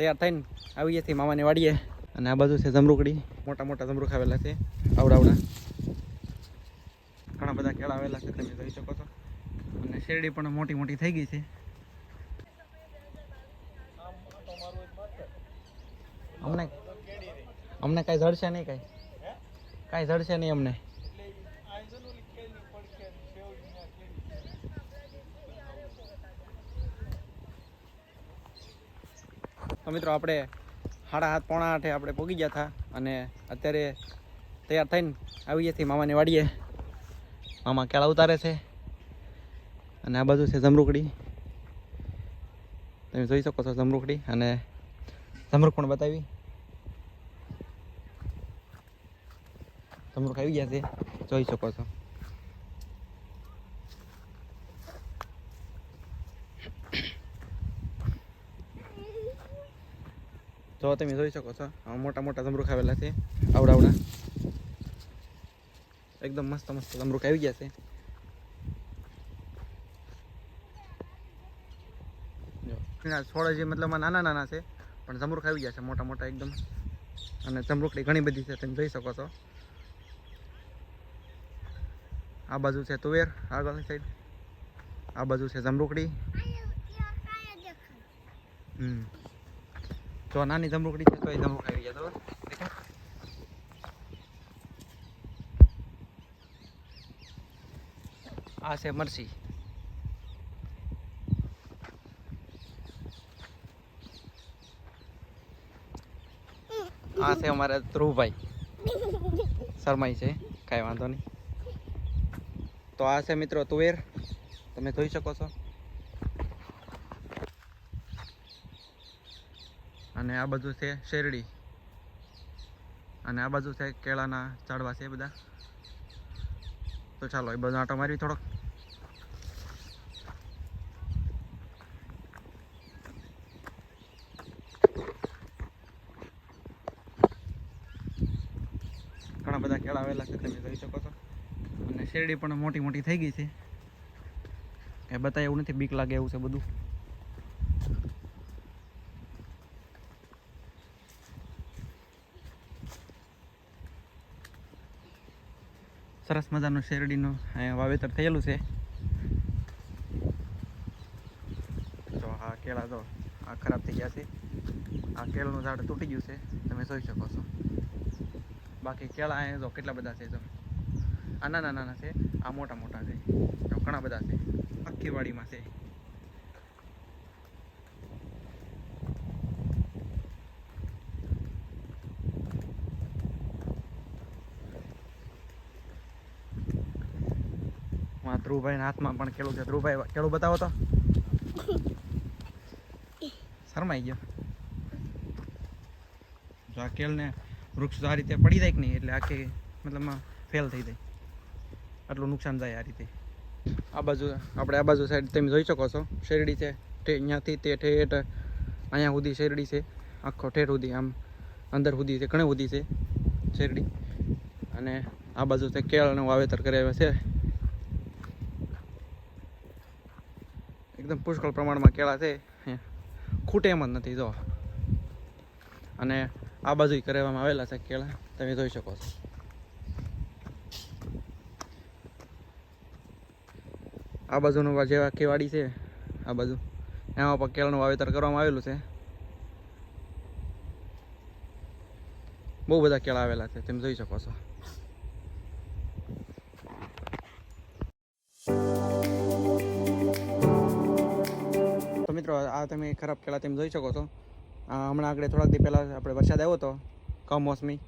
તૈયાર થઈને આવીએ છીએ મામાની વાડીએ. અને આ બાજુ છે જમરૂકડી. મોટા મોટા જમરૂખ આવેલા છે. આવડાવડા ઘણા બધા કેળા આવેલા છે, તમે જોઈ શકો છો. અને શેરડી પણ મોટી મોટી થઈ ગઈ છે. અમને અમને કાંઈ જડશે નહીં કાંઈ? કાંઈ જડશે નહીં અમને? મિત્રો આપણે સાડા હાથ પોણા આઠે આપણે પહોંચી ગયા હતા અને અત્યારે તૈયાર થઈને આવીએ છીએ મામાની વાડીએ. મામા કેળા ઉતારે છે અને આ બાજુ છે જમરૂકડી. તમે જોઈ શકો છો જમરૂકડી અને જમરૂક પણ બતાવી. જમરૂક આવી ગયા છે, જોઈ શકો છો. જો તમે જોઈ શકો છો. મોટા મોટા જમરૂખ આવેલા છે. આવડાવડા એકદમ મસ્ત મસ્ત જમરૂખ આવી ગયા છે. છોડ જે મતલબમાં નાના નાના છે પણ જમરૂખ આવી ગયા છે મોટા મોટા એકદમ. અને જમરૂખડી ઘણી બધી છે તમે જોઈ શકો છો. આ બાજુ છે તુવેર આગળની સાઈડ આ બાજુ છે જમરૂખડી હમ. જો નાની ધમરુકડી છે તો એ ધમરુક આવી ગયા, બરાબર? આ છે મરસી. આ છે અમારા ધ્રુવભાઈ. શરમાઈ છે, કાંઈ વાંધો નહીં. તો આ છે મિત્રો તુવેર. તમે જોઈ શકો છો. અને આ બાજુ છે શેરડી. અને આ બાજુ છે કેળાના ઝાડવા છે બધા. તો ચાલો, એ બધો આંટો મારવી થોડોક. ઘણા બધા કેળા આવેલા છે, તમે જોઈ શકો છો. અને શેરડી પણ મોટી મોટી થઈ ગઈ છે. એ બતાય એવું નથી, બીક લાગે એવું છે બધું. સરસ મજાનું શેરડીનું, અહીંયા વાવેતર થયેલું છે. જો, આ કેળા જો આ ખરાબ થઈ ગયા છે. આ કેળનું ઝાડ તૂટી ગયું છે. તમે જોઈ શકો છો. બાકી કેળા અહીંયા જો કેટલા બધા છે જો. આ નાના નાના છે, આ મોટા મોટા છે. તો ઘણા બધા છે. આખી વાડીમાં છે. ધ્રુવભાઈના હાથમાં પણ કેળું છે. ધ્રુવભાઈ કેળું બતાવો તો. શરમાઈ ગયો. જો આ કેળને વૃક્ષ આ રીતે પડી જાય કે નહીં? એટલે આખી મતલબમાં ફેલ થઈ જાય. આટલું નુકસાન જાય આ રીતે. આ બાજુ, આપણે આ બાજુ સાઈડ તમે જોઈ શકો છો. શેરડી છે. અહીંયાથી તે ઠેઠ અહીંયા સુધી શેરડી છે. આખો ઠેઠ સુધી આમ અંદર સુધી છે, ઘણી સુધી છે શેરડી. અને આ બાજુ તે કેળનું વાવેતર કરાવ્યા છે. એકદમ પુષ્કળ પ્રમાણમાં કેળા છે. ખૂટે એમ જ નથી, જો. અને આ બાજુ કરવામાં આવેલા છે કેળા. તમે જોઈ શકો છો. આ બાજુનું જે આખી છે, આ બાજુ. એમાં પણ કેળાનું વાવેતર કરવામાં આવેલું છે. બહુ બધા કેળા આવેલા છે, તમે જોઈ શકો છો. મિત્રો, આ તમે ખરાબ કેળા તમે જોઈ શકો છો. હમણાં આગળ થોડાક દી પહેલાં આપણે વરસાદ આવ્યો હતો, કમોસમી,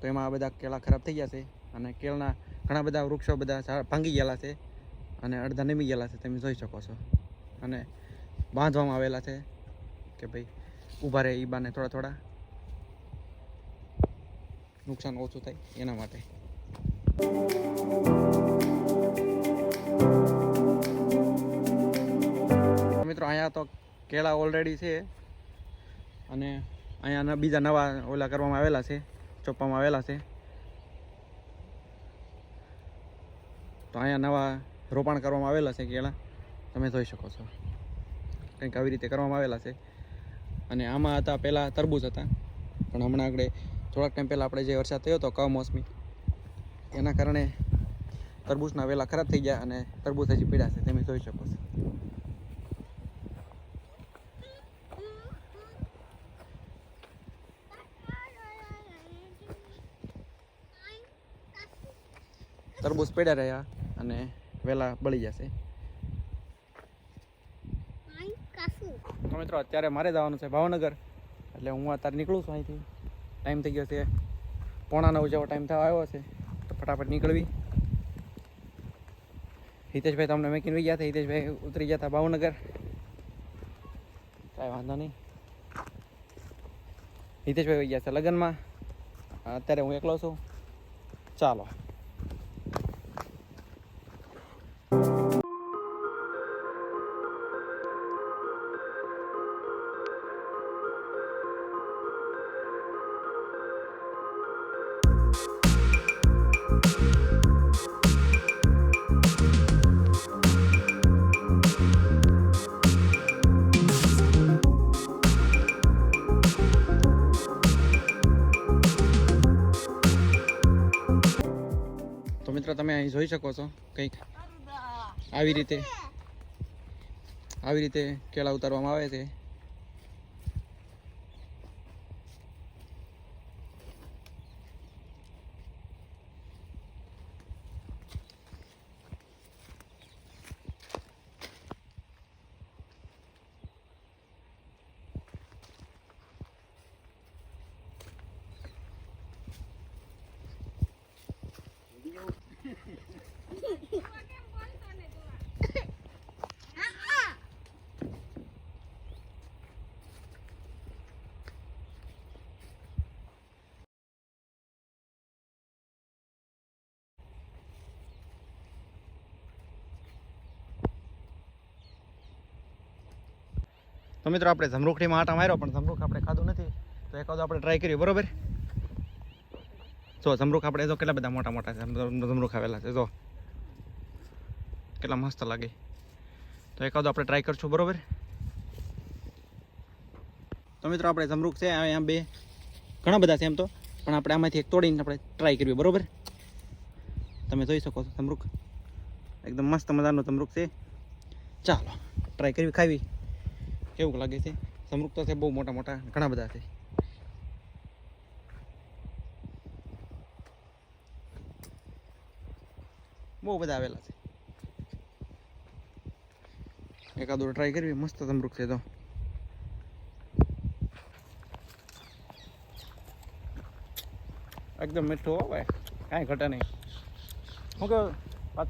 તો એમાં આ બધા કેળા ખરાબ થઈ ગયા છે. અને કેળના ઘણા બધા વૃક્ષો બધા ભાંગી ગયેલા છે અને અડધા નમી ગયેલા છે, તમે જોઈ શકો છો. અને બાંધવામાં આવેલા છે કે ભાઈ ઊભા રહે એ બાને થોડા થોડા. નુકસાન ઓછું થાય એના માટે. મિત્રો, અહીંયા તો કેળા ઓલરેડી છે. અને અહીંયા બીજા નવા ઓલા કરવામાં આવેલા છે, ચોપવામાં આવેલા છે. તો અહીંયા નવા રોપાણ કરવામાં આવેલા છે કેળા. તમે જોઈ શકો છો. કંઈક આવી રીતે કરવામાં આવેલા છે. અને આમાં હતા પહેલાં તરબૂચ હતા. પણ હમણાં આગળ થોડાક ટાઈમ પહેલાં આપણે જે વરસાદ થયો હતો કમોસમી એના કારણે તરબૂચના વેલા ખરાબ થઈ ગયા અને તરબૂચ હજી પીડા છે. તમે જોઈ શકો છો. તરબૂચ પડ્યા રહ્યા અને વેલા બળી જશે. તો મિત્રો, અત્યારે મારે જવાનું છે ભાવનગર. એટલે હું અત્યારે નીકળું છું અહીંથી. ટાઈમ થઈ ગયો છે. પોણા નવ જેવો ટાઈમ થવા આવ્યો છે. તો ફટાફટ નીકળવી. હિતેશભાઈ તમને મેકીને વહી ગયા હતા હિતેશભાઈ ઉતરી ગયા હતા ભાવનગર. કાંઈ વાંધો નહીં. હિતેશભાઈ વહી ગયા છે લગ્નમાં. અત્યારે હું એકલો છું. ચાલો. અહીં જોઈ શકો છો કંઈક આવી રીતે. આવી રીતે કેળા ઉતારવામાં આવે છે. તો મિત્રો આપણે જમરૂખડીમાં આટા માર્યો, પણ જમરૂખ આપણે ખાધું નથી. તો એકાદ આપણે ટ્રાય કરીએ, બરોબર? જો, જમરૂખ આપણે, જો, કેટલા બધા મોટા મોટા છે. જમ- આવેલા છે, જો. કેટલા મસ્ત લાગે. તો એકાદ આપણે ટ્રાય કરશું, બરોબર? તો મિત્રો આપણે જમરૂખ છે અહીંયા બે. ઘણા બધા છે એમ તો, પણ આપણે આમાંથી એક તોડીને આપણે ટ્રાય કરીએ, બરોબર? તમે જોઈ શકો છો, જમરૂખ. એકદમ મસ્ત મજાનું જમરૂખ છે. ચાલો ટ્રાય કરવી ખાવી કેવું લાગે છે? સમૃદ્ધ તો છે, બહુ મોટા મોટા, ઘણા બધા છે. બહુ બધા આવેલા છે. એકાદો ટ્રાય કરવી, મસ્ત સમૃદ્ધ છે તો. એકદમ મીઠું ભાઈ, કાંઈ ઘટે નહીં. હું કેવું વાત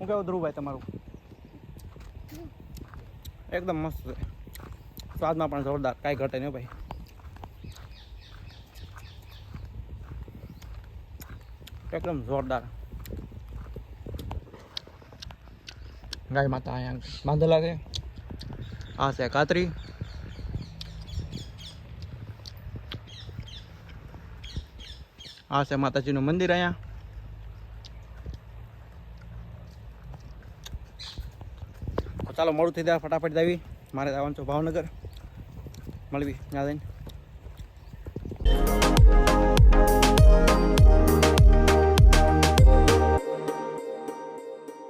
હું કેવું ધ્રુવભાઈ તમારું? એકદમ મસ્ત છે. સ્વાદમાં પણ જોરદાર, કાંઈ ઘટે નહીં ભાઈ. એકદમ જોરદાર. ગાય માતા અહીંયા બાંધેલા છે. આ છે કાતરી આ છે માતાજીનું મંદિર અહીંયા. ચાલો મોડું થઈ જાય ફટાફટ જાવી. મારે જવાનું છે ભાવનગર. મળવી ત્યાં જઈને.